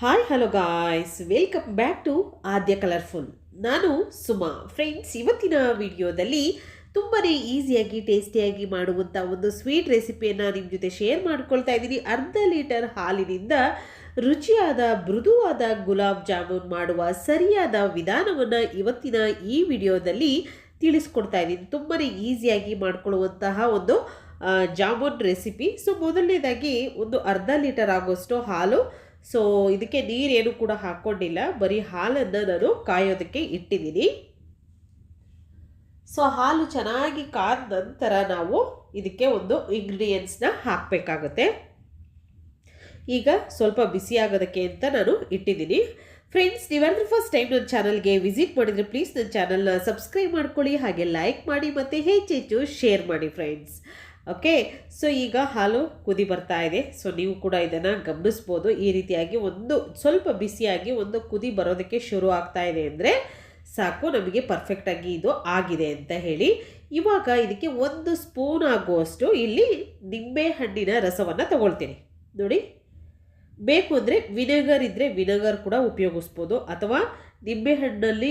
Hi hello guys welcome back to Aadya colourful ನಾನು Suma. Friends ಇವತ್ತಿನ ವಿಡಿಯೋದಲ್ಲಿ ತುಂಬಾ ಈಸಿಯಾಗಿ ಟೇಸ್ಟಿಯಾಗಿ ಮಾಡುವಂಥ ಒಂದು ಸ್ವೀಟ್ ರೆಸಿಪಿಯನ್ನು ನಿಮ್ಮ ಜೊತೆ ಶೇರ್ ಮಾಡ್ಕೊಳ್ತಾ ಇದ್ದೀನಿ. ಅರ್ಧ ಲೀಟರ್ ಹಾಲಿನಿಂದ ರುಚಿಯಾದ, ಮೃದುವಾದ ಗುಲಾಬ್ ಜಾಮೂನ್ ಮಾಡುವ ಸರಿಯಾದ ವಿಧಾನವನ್ನು ಇವತ್ತಿನ ಈ ವಿಡಿಯೋದಲ್ಲಿ ತಿಳಿಸ್ಕೊಡ್ತಾ ಇದ್ದೀನಿ. ತುಂಬಾ ಈಸಿಯಾಗಿ ಮಾಡ್ಕೊಳ್ಳುವಂತಹ ಒಂದು ಜಾಮೂನ್ ರೆಸಿಪಿ ಸೊ ಮೊದಲನೇದಾಗಿ ಒಂದು ಅರ್ಧ ಲೀಟರ್ ಆಗೋಷ್ಟು ಹಾಲು ಸೊ ಇದಕ್ಕೆ ನೀರೇನು ಕೂಡ ಹಾಕ್ಕೊಂಡಿಲ್ಲ. ಬರೀ ಹಾಲನ್ನು ನಾನು ಕಾಯೋದಕ್ಕೆ ಇಟ್ಟಿದ್ದೀನಿ ಸೊ ಹಾಲು ಚೆನ್ನಾಗಿ ಕಾದ ನಂತರ ನಾವು ಇದಕ್ಕೆ ಒಂದು ಇಂಗ್ರೀಡಿಯೆಂಟ್ಸ್ನ ಹಾಕಬೇಕಾಗುತ್ತೆ. ಈಗ ಸ್ವಲ್ಪ ಬಿಸಿ ಆಗೋದಕ್ಕೆ ಅಂತ ನಾನು ಇಟ್ಟಿದ್ದೀನಿ. ಫ್ರೆಂಡ್ಸ್ ನೀವೆಲ್ಲರೂ ಫಸ್ಟ್ ಟೈಮ್ ನನ್ನ ಚಾನಲ್ಗೆ ವಿಸಿಟ್ ಮಾಡಿದರೆ ಪ್ಲೀಸ್ ನನ್ನ ಚಾನಲ್ನ ಸಬ್ಸ್ಕ್ರೈಬ್ ಮಾಡ್ಕೊಳ್ಳಿ, ಹಾಗೆ ಲೈಕ್ ಮಾಡಿ ಮತ್ತು ಹೆಚ್ಚೆಚ್ಚು ಶೇರ್ ಮಾಡಿ ಫ್ರೆಂಡ್ಸ್ ಓಕೆ ಸೊ ಈಗ ಹಾಲು ಕುದಿ ಬರ್ತಾ ಇದೆ. ಸೊ ನೀವು ಕೂಡ ಇದನ್ನು ಗಮನಿಸ್ಬೋದು. ಈ ರೀತಿಯಾಗಿ ಒಂದು ಸ್ವಲ್ಪ ಬಿಸಿಯಾಗಿ ಒಂದು ಕುದಿ ಬರೋದಕ್ಕೆ ಶುರು ಆಗ್ತಾ ಇದೆ ಅಂದರೆ ಸಾಕು, ನಮಗೆ ಪರ್ಫೆಕ್ಟಾಗಿ ಇದು ಆಗಿದೆ ಅಂತ ಹೇಳಿ. ಇವಾಗ ಇದಕ್ಕೆ ಒಂದು ಸ್ಪೂನ್ ಆಗುವಷ್ಟು ಇಲ್ಲಿ ನಿಂಬೆ ಹಣ್ಣಿನ ರಸವನ್ನು ತಗೊಳ್ತೀನಿ. ನೋಡಿ, ಬೇಕು ಅಂದರೆ ವಿನೆಗರ್ ಇದ್ದರೆ ವಿನೆಗರ್ ಕೂಡ ಉಪಯೋಗಿಸ್ಬೋದು. ಅಥವಾ ನಿಂಬೆಹಣ್ಣಲ್ಲಿ ಹಣ್ಣಲ್ಲಿ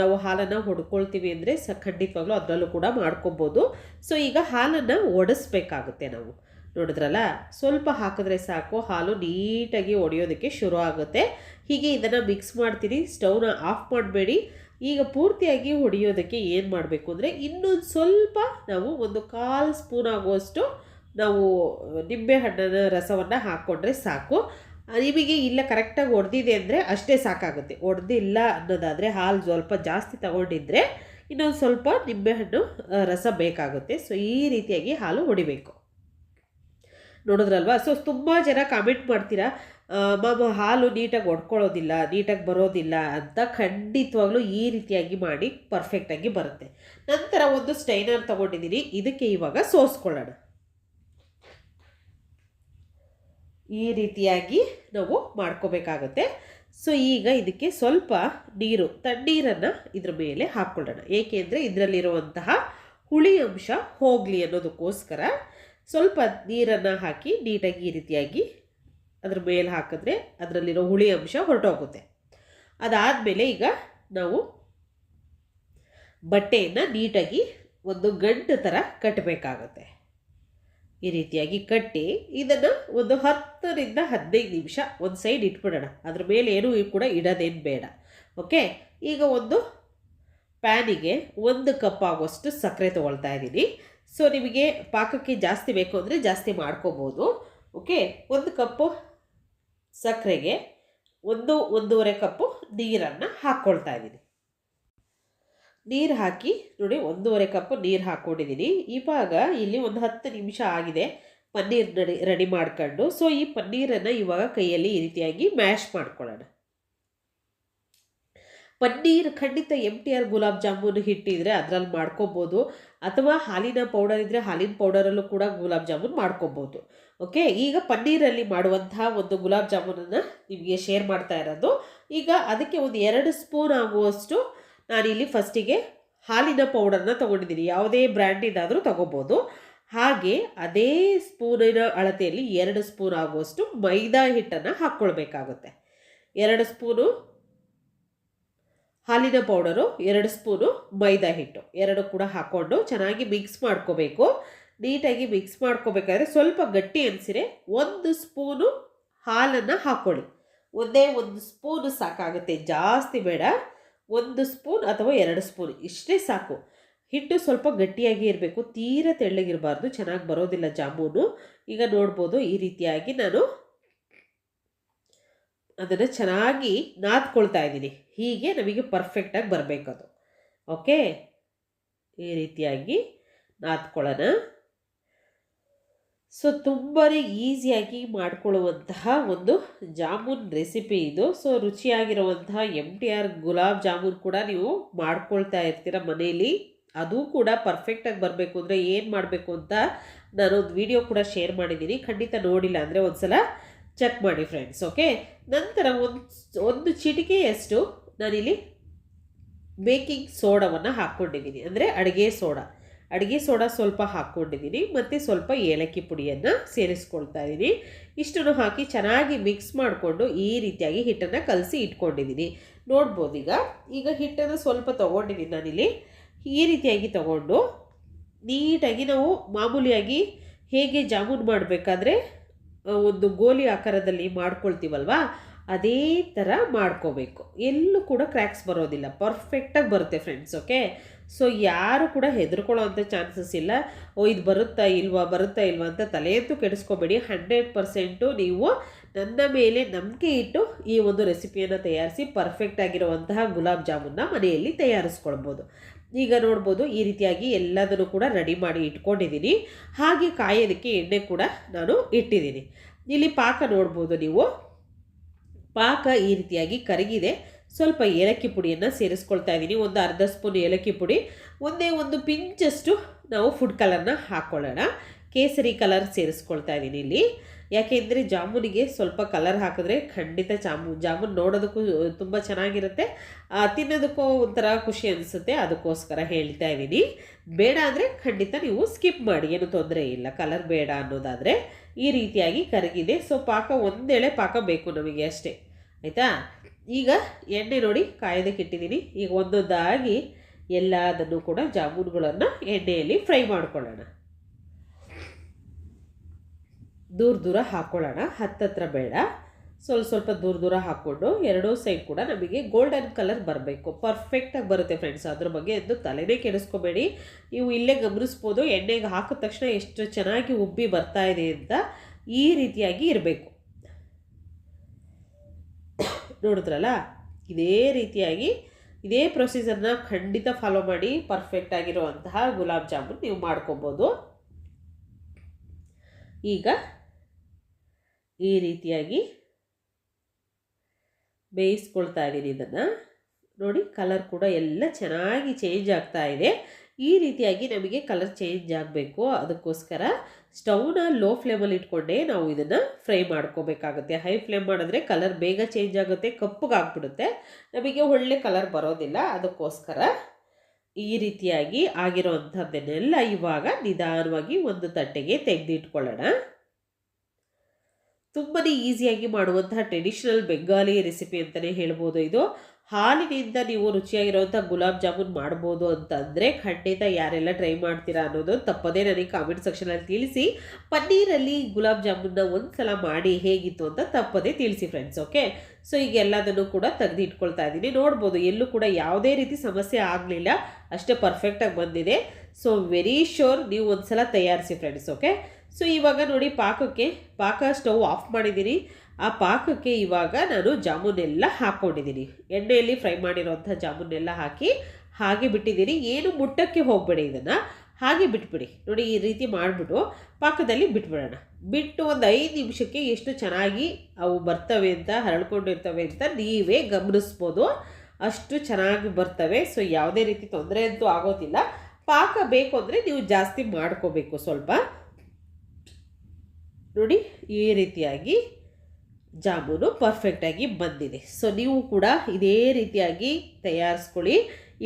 ನಾವು ಹಾಲನ್ನು ಹೊಡ್ಕೊಳ್ತೀವಿ ಅಂದರೆ ಸ, ಖಂಡಿತವಾಗ್ಲೂ ಅದರಲ್ಲೂ ಕೂಡ ಮಾಡ್ಕೊಬೋದು. ಸೊ ಈಗ ಹಾಲನ್ನು ಒಡಿಸ್ಬೇಕಾಗುತ್ತೆ ನಾವು. ನೋಡಿದ್ರಲ್ಲ? ಸ್ವಲ್ಪ ಹಾಕಿದ್ರೆ ಸಾಕು, ಹಾಲು ನೀಟಾಗಿ ಒಡೆಯೋದಕ್ಕೆ ಶುರು ಆಗುತ್ತೆ. ಹೀಗೆ ಇದನ್ನು ಮಿಕ್ಸ್ ಮಾಡ್ತೀನಿ ಸ್ಟವ್ನ ಆಫ್ ಮಾಡಬೇಡಿ. ಈಗ ಪೂರ್ತಿಯಾಗಿ ಹೊಡೆಯೋದಕ್ಕೆ ಏನು ಮಾಡಬೇಕು ಅಂದರೆ ಇನ್ನೊಂದು ಸ್ವಲ್ಪ ನಾವು ಒಂದು ಕಾಲು ಸ್ಪೂನ್ ಆಗುವಷ್ಟು ನಾವು ನಿಂಬೆ ಹಣ್ಣನ್ನು ರಸವನ್ನು ಹಾಕ್ಕೊಂಡ್ರೆ ಸಾಕು. ನಿಮಗೆ ಇಲ್ಲ ಕರೆಕ್ಟಾಗಿ ಒಡೆದಿದೆ ಅಂದರೆ ಅಷ್ಟೇ ಸಾಕಾಗುತ್ತೆ. ಒಡೆದಿಲ್ಲ ಅನ್ನೋದಾದರೆ ಹಾಲು ಸ್ವಲ್ಪ ಜಾಸ್ತಿ ತಗೊಂಡಿದ್ರೆ ಇನ್ನೊಂದು ಸ್ವಲ್ಪ ನಿಂಬೆಹಣ್ಣು ರಸ ಬೇಕಾಗುತ್ತೆ. ಸೊ ಈ ರೀತಿಯಾಗಿ ಹಾಲು ಹೊಡಿಬೇಕು. ನೋಡಿದ್ರಲ್ವಾ? ಸೊ ತುಂಬ ಜನ ಕಾಮೆಂಟ್ ಮಾಡ್ತೀರಾ ಮಾಮ ಹಾಲು ನೀಟಾಗಿ ಒಡ್ಕೊಳ್ಳೋದಿಲ್ಲ, ನೀಟಾಗಿ ಬರೋದಿಲ್ಲ ಅಂತ ಖಂಡಿತವಾಗ್ಲೂ ಈ ರೀತಿಯಾಗಿ ಮಾಡಿ ಪರ್ಫೆಕ್ಟಾಗಿ ಬರುತ್ತೆ. ನಂತರ ಒಂದು ಸ್ಟೈನರ್ ತೊಗೊಂಡಿದ್ದೀನಿ ಇದಕ್ಕೆ ಇವಾಗ ಸೋಸ್ಕೊಳ್ಳೋಣ. ಈ ರೀತಿಯಾಗಿ ನಾವು ಮಾಡ್ಕೋಬೇಕಾಗುತ್ತೆ. ಸೊ ಈಗ ಇದಕ್ಕೆ ಸ್ವಲ್ಪ ನೀರು, ತಣ್ಣೀರನ್ನು ಇದ್ರ ಮೇಲೆ ಹಾಕ್ಕೊಳ್ಳೋಣ. ಏಕೆಂದರೆ ಇದರಲ್ಲಿರುವಂತಹ ಹುಳಿ ಅಂಶ ಹೋಗಲಿ ಅನ್ನೋದಕ್ಕೋಸ್ಕರ ಸ್ವಲ್ಪ ನೀರನ್ನು ಹಾಕಿ ನೀಟಾಗಿ ಈ ರೀತಿಯಾಗಿ ಅದ್ರ ಮೇಲೆ ಹಾಕಿದ್ರೆ ಅದರಲ್ಲಿರೋ ಹುಳಿ ಅಂಶ ಹೊರಟೋಗುತ್ತೆ. ಅದಾದಮೇಲೆ ಈಗ ನಾವು ಬಟ್ಟೆಯನ್ನು ನೀಟಾಗಿ ಒಂದು ಗಂಟು ಥರ ಕಟ್ಟಬೇಕಾಗುತ್ತೆ ಈ ರೀತಿಯಾಗಿ ಕಟ್ಟಿ ಇದನ್ನು ಒಂದು ಹತ್ತರಿಂದ ಹದಿನೈದು ನಿಮಿಷ ಒಂದು ಸೈಡ್ ಇಟ್ಬಿಡೋಣ. ಅದ್ರ ಮೇಲೆ ಏನೂ ಕೂಡ ಇಡೋದೇನು ಬೇಡ. ಓಕೆ ಈಗ ಒಂದು ಪ್ಯಾನಿಗೆ ಒಂದು ಕಪ್ ಆಗೋಷ್ಟು ಸಕ್ಕರೆ ತೊಗೊಳ್ತಾ ಇದ್ದೀನಿ. ಸೊ ನಿಮಗೆ ಪಾಕಕ್ಕೆ ಜಾಸ್ತಿ ಬೇಕು ಅಂದರೆ ಜಾಸ್ತಿ ಮಾಡ್ಕೋಬೋದು. ಓಕೆ ಒಂದು ಕಪ್ಪು ಸಕ್ಕರೆಗೆ ಒಂದು ಒಂದೂವರೆ ಕಪ್ಪು ನೀರನ್ನು ಹಾಕ್ಕೊಳ್ತಾ ಇದ್ದೀನಿ. ನೀರು ಹಾಕಿ, ನೋಡಿ ಒಂದೂವರೆ ಕಪ್ಪು ನೀರು ಹಾಕ್ಕೊಂಡಿದ್ದೀನಿ ಇವಾಗ ಇಲ್ಲಿ ಒಂದು ಹತ್ತು ನಿಮಿಷ ಆಗಿದೆ ಪನ್ನೀರ್ ರೆಡಿ ರೆಡಿ ಮಾಡ್ಕೊಂಡು. ಸೊ ಈ ಪನ್ನೀರನ್ನು ಇವಾಗ ಕೈಯಲ್ಲಿ ಈ ರೀತಿಯಾಗಿ ಮ್ಯಾಶ್ ಮಾಡ್ಕೊಳ್ಳೋಣ. ಪನ್ನೀರ್ ಖಂಡಿತ M T R gulab jamun ಹಿಟ್ಟಿದ್ರೆ ಅದರಲ್ಲಿ ಮಾಡ್ಕೊಬೋದು. ಅಥವಾ ಹಾಲಿನ ಪೌಡರ್ ಇದ್ದರೆ ಹಾಲಿನ ಪೌಡರಲ್ಲೂ ಕೂಡ ಗುಲಾಬ್ ಜಾಮೂನ್ ಮಾಡ್ಕೊಬೋದು. ಓಕೆ ಈಗ ಪನ್ನೀರಲ್ಲಿ ಮಾಡುವಂತಹ ಒಂದು ಗುಲಾಬ್ ಜಾಮೂನನ್ನು ನಿಮಗೆ ಶೇರ್ ಮಾಡ್ತಾ ಇರೋದು. ಈಗ ಅದಕ್ಕೆ ಒಂದು ಎರಡು ಸ್ಪೂನ್ ಆಗುವಷ್ಟು ನಾನಿಲ್ಲಿ ಫಸ್ಟಿಗೆ ಹಾಲಿನ ಪೌಡರ್ನ ತೊಗೊಂಡಿದ್ದೀನಿ. ಯಾವುದೇ ಬ್ರ್ಯಾಂಡಿಂದಾದರೂ ತೊಗೋಬೋದು. ಹಾಗೆ ಅದೇ ಸ್ಪೂನಿನ ಅಳತೆಯಲ್ಲಿ ಎರಡು ಸ್ಪೂನ್ ಆಗುವಷ್ಟು ಮೈದಾ ಹಿಟ್ಟನ್ನು ಹಾಕ್ಕೊಳ್ಬೇಕಾಗುತ್ತೆ. ಎರಡು ಸ್ಪೂನು ಹಾಲಿನ ಪೌಡರು ಎರಡು ಸ್ಪೂನು ಮೈದಾ ಹಿಟ್ಟು. ಎರಡು ಕೂಡ ಹಾಕ್ಕೊಂಡು ಚೆನ್ನಾಗಿ ಮಿಕ್ಸ್ ಮಾಡ್ಕೋಬೇಕು. ನೀಟಾಗಿ ಮಿಕ್ಸ್ ಮಾಡ್ಕೋಬೇಕಾದ್ರೆ ಸ್ವಲ್ಪ ಗಟ್ಟಿ ಅನಿಸಿರೆ ಒಂದು ಸ್ಪೂನು ಹಾಲನ್ನು ಹಾಕ್ಕೊಳ್ಳಿ ಒಂದೇ ಒಂದು ಸ್ಪೂನು ಸಾಕಾಗುತ್ತೆ. ಜಾಸ್ತಿ ಬೇಡ. ಒಂದು ಸ್ಪೂನ್ ಅಥವಾ ಎರಡು ಸ್ಪೂನ್, ಇಷ್ಟೇ ಸಾಕು. ಹಿಟ್ಟು ಸ್ವಲ್ಪ ಗಟ್ಟಿಯಾಗಿ ಇರಬೇಕು, ತೀರ ತೆಳ್ಳಗಿರಬಾರ್ದು, ಚೆನ್ನಾಗಿ ಬರೋದಿಲ್ಲ ಜಾಮೂನು. ಈಗ ನೋಡ್ಬೋದು ಈ ರೀತಿಯಾಗಿ ನಾನು ಅದನ್ನು ಚೆನ್ನಾಗಿ ನಾದ್ಕೊಳ್ತಾ ಇದ್ದೀನಿ. ಹೀಗೆ ನಮಗೆ ಪರ್ಫೆಕ್ಟಾಗಿ ಬರಬೇಕದು. ಓಕೆ ಈ ರೀತಿಯಾಗಿ ನಾದ್ಕೊಳ್ಳೋಣ. ಸೊ ತುಂಬಾ ಈಸಿಯಾಗಿ ಮಾಡಿಕೊಳ್ಳುವಂತಹ ಒಂದು ಜಾಮೂನ್ ರೆಸಿಪಿ ಇದು. So ರುಚಿಯಾಗಿರುವಂತಹ M T R gulab jamun ಕೂಡ ನೀವು ಮಾಡ್ಕೊಳ್ತಾ ಇರ್ತೀರ ಮನೆಯಲ್ಲಿ. ಅದು ಕೂಡ ಪರ್ಫೆಕ್ಟಾಗಿ ಬರಬೇಕು ಅಂದರೆ ಏನು ಮಾಡಬೇಕು ಅಂತ ನಾನು ಒಂದು ವಿಡಿಯೋ ಕೂಡ ಶೇರ್ ಮಾಡಿದ್ದೀನಿ. ಖಂಡಿತ ನೋಡಿಲ್ಲ ಅಂದರೆ ಒಂದು ಸಲ ಚೆಕ್ ಮಾಡಿ ಫ್ರೆಂಡ್ಸ್ ಓಕೆ ನಂತರ ಒಂದು ಒಂದು ಚಿಟಿಕೆಯಷ್ಟು ನಾನಿಲ್ಲಿ ಬೇಕಿಂಗ್ ಸೋಡವನ್ನು ಹಾಕ್ಕೊಂಡಿದ್ದೀನಿ. ಅಂದರೆ ಅಡುಗೆ ಸೋಡಾ. ಅಡುಗೆ ಸೋಡಾ ಸ್ವಲ್ಪ ಹಾಕ್ಕೊಂಡಿದ್ದೀನಿ, ಮತ್ತು ಸ್ವಲ್ಪ ಏಲಕ್ಕಿ ಪುಡಿಯನ್ನು ಸೇರಿಸ್ಕೊಳ್ತಾ ಇದ್ದೀನಿ. ಇಷ್ಟನ್ನು ಹಾಕಿ ಚೆನ್ನಾಗಿ ಮಿಕ್ಸ್ ಮಾಡಿಕೊಂಡು ಈ ರೀತಿಯಾಗಿ ಹಿಟ್ಟನ್ನು ಕಲಸಿ ಇಟ್ಕೊಂಡಿದ್ದೀನಿ. ನೋಡ್ಬೋದು ಈಗ. ಈಗ ಹಿಟ್ಟನ್ನು ಸ್ವಲ್ಪ ತೊಗೊಂಡಿದ್ದೀನಿ ನಾನಿಲ್ಲಿ. ಈ ರೀತಿಯಾಗಿ ತಗೊಂಡು ನೀಟಾಗಿ ನಾವು ಮಾಮೂಲಿಯಾಗಿ ಹೇಗೆ ಜಾಮೂನ್ ಮಾಡಬೇಕಾದ್ರೆ ಒಂದು ಗೋಲಿ ಆಕಾರದಲ್ಲಿ ಮಾಡ್ಕೊಳ್ತೀವಲ್ವಾ ಅದೇ ಥರ ಮಾಡ್ಕೋಬೇಕು. ಎಲ್ಲೂ ಕೂಡ ಕ್ರ್ಯಾಕ್ಸ್ ಬರೋದಿಲ್ಲ. ಪರ್ಫೆಕ್ಟಾಗಿ ಬರುತ್ತೆ ಫ್ರೆಂಡ್ಸ್ ಓಕೆ ಸೊ ಯಾರು ಕೂಡ ಹೆದರ್ಕೊಳ್ಳೋ ಅಂಥ ಚಾನ್ಸಸ್ ಇಲ್ಲ. ಓ, ಇದು ಬರುತ್ತಾ ಇಲ್ವಾ ಬರುತ್ತಾ ಇಲ್ವಾ ಅಂತ ತಲೆಯಂತೂ ಕೆಡಿಸ್ಕೋಬೇಡಿ. ಹಂಡ್ರೆಡ್ ಪರ್ಸೆಂಟು ನೀವು ನನ್ನ ಮೇಲೆ ನಂಬಿಕೆ ಇಟ್ಟು ಈ ಒಂದು ರೆಸಿಪಿಯನ್ನು ತಯಾರಿಸಿ ಪರ್ಫೆಕ್ಟ್ ಆಗಿರುವಂತಹ ಗುಲಾಬ್ ಜಾಮೂನ್ನ ಮನೆಯಲ್ಲಿ ತಯಾರಿಸ್ಕೊಳ್ಬೋದು. ಈಗ ನೋಡ್ಬೋದು, ಈ ರೀತಿಯಾಗಿ ಎಲ್ಲದನ್ನು ಕೂಡ ರೆಡಿ ಮಾಡಿ ಇಟ್ಕೊಂಡಿದ್ದೀನಿ. ಹಾಗೆ ಕಾಯೋದಕ್ಕೆ ಎಣ್ಣೆ ಕೂಡ ನಾನು ಇಟ್ಟಿದ್ದೀನಿ. ಇಲ್ಲಿ ಪಾಕ ನೋಡ್ಬೋದು ನೀವು. ಪಾಕ ಈ ರೀತಿಯಾಗಿ ಕರಗಿದೆ. ಸ್ವಲ್ಪ ಏಲಕ್ಕಿ ಪುಡಿಯನ್ನು ಸೇರಿಸ್ಕೊಳ್ತಾ ಇದ್ದೀನಿ. ಒಂದು ಅರ್ಧ ಸ್ಪೂನ್ ಏಲಕ್ಕಿ ಪುಡಿ, ಒಂದೇ ಒಂದು ಪಿಂಚಷ್ಟು ನಾವು ಫುಡ್ ಕಲರ್ನ ಹಾಕ್ಕೊಳ್ಳೋಣ ಕೇಸರಿ ಕಲರ್ ಸೇರಿಸ್ಕೊಳ್ತಾ ಇದ್ದೀನಿ ಇಲ್ಲಿ. ಯಾಕೆಂದರೆ ಜಾಮೂನಿಗೆ ಸ್ವಲ್ಪ ಕಲರ್ ಹಾಕಿದ್ರೆ ಖಂಡಿತ ಜಾಮೂ, ಜಾಮೂನ್ ನೋಡೋದಕ್ಕೂ ತುಂಬ ಚೆನ್ನಾಗಿರುತ್ತೆ. ತಿನ್ನೋದಕ್ಕೂ ಒಂಥರ ಖುಷಿ ಅನಿಸುತ್ತೆ. ಅದಕ್ಕೋಸ್ಕರ ಹೇಳ್ತಾ ಇದ್ದೀನಿ. ಬೇಡ ಅಂದರೆ ಖಂಡಿತ ನೀವು ಸ್ಕಿಪ್ ಮಾಡಿ. ಏನು ತೊಂದರೆ ಇಲ್ಲ. ಕಲರ್ ಬೇಡ ಅನ್ನೋದಾದರೆ ಈ ರೀತಿಯಾಗಿ ಕರಗಿದೆ. ಸೊ ಪಾಕ ಒಂದೇಳೆ ಪಾಕ ಬೇಕು ನಮಗೆ ಅಷ್ಟೇ. ಆಯಿತಾ? ಈಗ ಎಣ್ಣೆ ನೋಡಿ ಕಾಯೋದಕ್ಕೆ ಇಟ್ಟಿದ್ದೀನಿ. ಈಗ ಒಂದೊಂದಾಗಿ ಎಲ್ಲದನ್ನು ಕೂಡ ಜಾಮೂನುಗಳನ್ನು ಎಣ್ಣೆಯಲ್ಲಿ ಫ್ರೈ ಮಾಡ್ಕೊಳ್ಳೋಣ. ದೂರ ದೂರ ಹಾಕ್ಕೊಳ್ಳೋಣ ಹತ್ತತ್ರ ಬೇಡ. ಸ್ವಲ್ಪ ಸ್ವಲ್ಪ ದೂರ ದೂರ ಹಾಕ್ಕೊಂಡು ಎರಡೂ ಸೈಡ್ ಕೂಡ ನಮಗೆ ಗೋಲ್ಡನ್ ಕಲರ್ ಬರಬೇಕು. ಪರ್ಫೆಕ್ಟಾಗಿ ಬರುತ್ತೆ ಫ್ರೆಂಡ್ಸ್ ಅದ್ರ ಬಗ್ಗೆ ಎಂದು ತಲೆನೇ ಕೆಡಿಸ್ಕೋಬೇಡಿ. ನೀವು ಇಲ್ಲೇ ಗಮನಿಸ್ಬೋದು. ಎಣ್ಣೆಗೆ ಹಾಕಿದ ತಕ್ಷಣ ಎಷ್ಟು ಚೆನ್ನಾಗಿ ಉಬ್ಬಿ ಬರ್ತಾ ಇದೆ ಅಂತ ಈ ರೀತಿಯಾಗಿ ಇರಬೇಕು. ನೋಡಿದ್ರಲ್ಲ? ಇದೇ ರೀತಿಯಾಗಿ ಇದೇ ಪ್ರೊಸೀಜರ್ನ ಖಂಡಿತ ಫಾಲೋ ಮಾಡಿ. ಪರ್ಫೆಕ್ಟ್ ಆಗಿರುವಂತಹ ಗುಲಾಬ್ ಜಾಮೂನ್ ನೀವು ಮಾಡ್ಕೊಬೋದು. ಈಗ ಈ ರೀತಿಯಾಗಿ ಬೇಯಿಸ್ಕೊಳ್ತಾ ಇದ್ದೀನಿ ಇದನ್ನು. ನೋಡಿ ಕಲರ್ ಕೂಡ ಎಲ್ಲ ಚೆನ್ನಾಗಿ ಚೇಂಜ್ ಆಗ್ತಾ ಇದೆ. ಈ ರೀತಿಯಾಗಿ ನಮಗೆ ಕಲರ್ ಚೇಂಜ್ ಆಗಬೇಕು. ಅದಕ್ಕೋಸ್ಕರ ಸ್ಟವ್ನ ಲೋ ಫ್ಲೇಮಲ್ಲಿ ಇಟ್ಕೊಂಡೇ ನಾವು ಇದನ್ನು ಫ್ರೈ ಮಾಡ್ಕೋಬೇಕಾಗುತ್ತೆ. ಹೈ ಫ್ಲೇಮ್ ಮಾಡಿದ್ರೆ ಕಲರ್ ಬೇಗ ಚೇಂಜ್ ಆಗುತ್ತೆ ಕಪ್ಪಗಾಗ್ಬಿಡುತ್ತೆ ನಮಗೆ ಒಳ್ಳೆ ಕಲರ್ ಬರೋದಿಲ್ಲ. ಅದಕ್ಕೋಸ್ಕರ ಈ ರೀತಿಯಾಗಿ ಆಗಿರೋವಂಥದ್ದನ್ನೆಲ್ಲ ಇವಾಗ ನಿಧಾನವಾಗಿ ಒಂದು ತಟ್ಟೆಗೆ ತೆಗೆದಿಟ್ಕೊಳ್ಳೋಣ. ತುಂಬಾ ಈಸಿಯಾಗಿ ಮಾಡುವಂತಹ ಟ್ರೆಡಿಷನಲ್ ಬೆಂಗಾಲಿ ರೆಸಿಪಿ ಅಂತಲೇ ಹೇಳ್ಬೋದು ಇದು. ಹಾಲಿನಿಂದ ನೀವು ರುಚಿಯಾಗಿರುವಂಥ ಗುಲಾಬ್ ಜಾಮೂನ್ ಮಾಡ್ಬೋದು ಅಂತಂದರೆ ಖಂಡಿತ ಯಾರೆಲ್ಲ ಟ್ರೈ ಮಾಡ್ತೀರಾ ಅನ್ನೋದು ತಪ್ಪದೇ ನನಗೆ ಕಾಮೆಂಟ್ ಸೆಕ್ಷನಲ್ಲಿ ತಿಳಿಸಿ. ಪನ್ನೀರಲ್ಲಿ ಗುಲಾಬ್ ಜಾಮೂನ್ನ ಒಂದು ಸಲ ಮಾಡಿ ಹೇಗಿತ್ತು ಅಂತ ತಪ್ಪದೇ ತಿಳಿಸಿ ಫ್ರೆಂಡ್ಸ್ ಓಕೆ ಸೊ ಈಗ ಎಲ್ಲದನ್ನು ಕೂಡ ತೆಗೆದು ಇಟ್ಕೊಳ್ತಾ ಇದ್ದೀನಿ. ನೋಡ್ಬೋದು, ಎಲ್ಲೂ ಕೂಡ ಯಾವುದೇ ರೀತಿ ಸಮಸ್ಯೆ ಆಗಲಿಲ್ಲ. ಅಷ್ಟೇ ಪರ್ಫೆಕ್ಟಾಗಿ ಬಂದಿದೆ. ಸೊ ವೆರಿ ಶೋರ್ ನೀವು ಒಂದು ಸಲ ತಯಾರಿಸಿ ಫ್ರೆಂಡ್ಸ್ ಓಕೆ ಸೊ ಇವಾಗ ನೋಡಿ ಪಾಕಕ್ಕೆ, ಪಾಕ ಸ್ಟವ್ ಆಫ್ ಮಾಡಿದ್ದೀನಿ ಆ ಪಾಕಕ್ಕೆ ಇವಾಗ ನಾನು ಜಾಮೂನೆಲ್ಲ ಹಾಕ್ಕೊಂಡಿದ್ದೀನಿ ಎಣ್ಣೆಯಲ್ಲಿ ಫ್ರೈ ಮಾಡಿರೋಂಥ ಜಾಮೂನೆಲ್ಲ ಹಾಕಿ, ಹಾಗೆ ಬಿಟ್ಟಿದ್ದೀನಿ ಏನು ಮುಟ್ಟಕ್ಕೆ ಹೋಗಬೇಡಿ ಇದನ್ನು. ಹಾಗೆ ಬಿಟ್ಬಿಡಿ. ನೋಡಿ, ಈ ರೀತಿ ಮಾಡಿಬಿಟ್ಟು ಪಾಕದಲ್ಲಿ ಬಿಟ್ಬಿಡೋಣ. ಬಿಟ್ಟು ಒಂದು ಐದು ನಿಮಿಷಕ್ಕೆ ಎಷ್ಟು ಚೆನ್ನಾಗಿ ಅವು ಬರ್ತವೆ ಅಂತ, ಹರಳ್ಕೊಂಡಿರ್ತವೆ ಅಂತ ನೀವೇ ಗಮನಿಸ್ಬೋದು. ಅಷ್ಟು ಚೆನ್ನಾಗಿ ಬರ್ತವೆ. ಸೊ ಯಾವುದೇ ರೀತಿ ತೊಂದರೆ ಅಂತೂ ಆಗೋದಿಲ್ಲ. ಪಾಕ ಬೇಕು ಅಂದರೆ ನೀವು ಜಾಸ್ತಿ ಮಾಡ್ಕೋಬೇಕು ಸ್ವಲ್ಪ. ನೋಡಿ ಈ ರೀತಿಯಾಗಿ ಜಾಮೂನು ಪರ್ಫೆಕ್ಟಾಗಿ ಬಂದಿದೆ. ಸೊ ನೀವು ಕೂಡ ಇದೇ ರೀತಿಯಾಗಿ ತಯಾರಿಸ್ಕೊಳ್ಳಿ.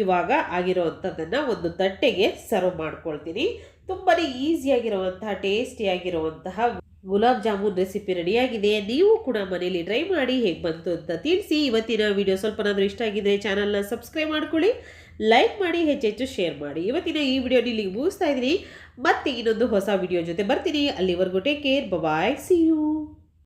ಇವಾಗ ಆಗಿರೋವಂಥದ್ದನ್ನು ಒಂದು ತಟ್ಟೆಗೆ ಸರ್ವ್ ಮಾಡ್ಕೊಳ್ತೀನಿ. ತುಂಬಾ ಈಸಿಯಾಗಿರುವಂತಹ ಟೇಸ್ಟಿಯಾಗಿರುವಂತಹ ಗುಲಾಬ್ ಜಾಮೂನ್ ರೆಸಿಪಿ ರೆಡಿಯಾಗಿದೆ ನೀವು ಕೂಡ ಮನೇಲಿ ಟ್ರೈ ಮಾಡಿ ಹೇಗೆ ಬಂತು ಅಂತ ತಿಳಿಸಿ. ಇವತ್ತಿನ ವಿಡಿಯೋ ಸ್ವಲ್ಪನಾದರೂ ಇಷ್ಟ ಆಗಿದ್ರೆ ಚಾನಲ್ನ ಸಬ್ಸ್ಕ್ರೈಬ್ ಮಾಡ್ಕೊಳ್ಳಿ. ಲೈಕ್ ಮಾಡಿ, ಹೆಚ್ಚೆಚ್ಚು ಶೇರ್ ಮಾಡಿ. ಇವತ್ತಿನ ಈ ವಿಡಿಯೋ ಇಲ್ಲಿಗೆ ಮುಗಿಸ್ತಾ ಇದ್ದೀನಿ ಮತ್ತೆ ಇನ್ನೊಂದು ಹೊಸ ವಿಡಿಯೋ ಜೊತೆ ಬರ್ತೀನಿ. ಅಲ್ಲಿವರೆಗೂ take care bye see you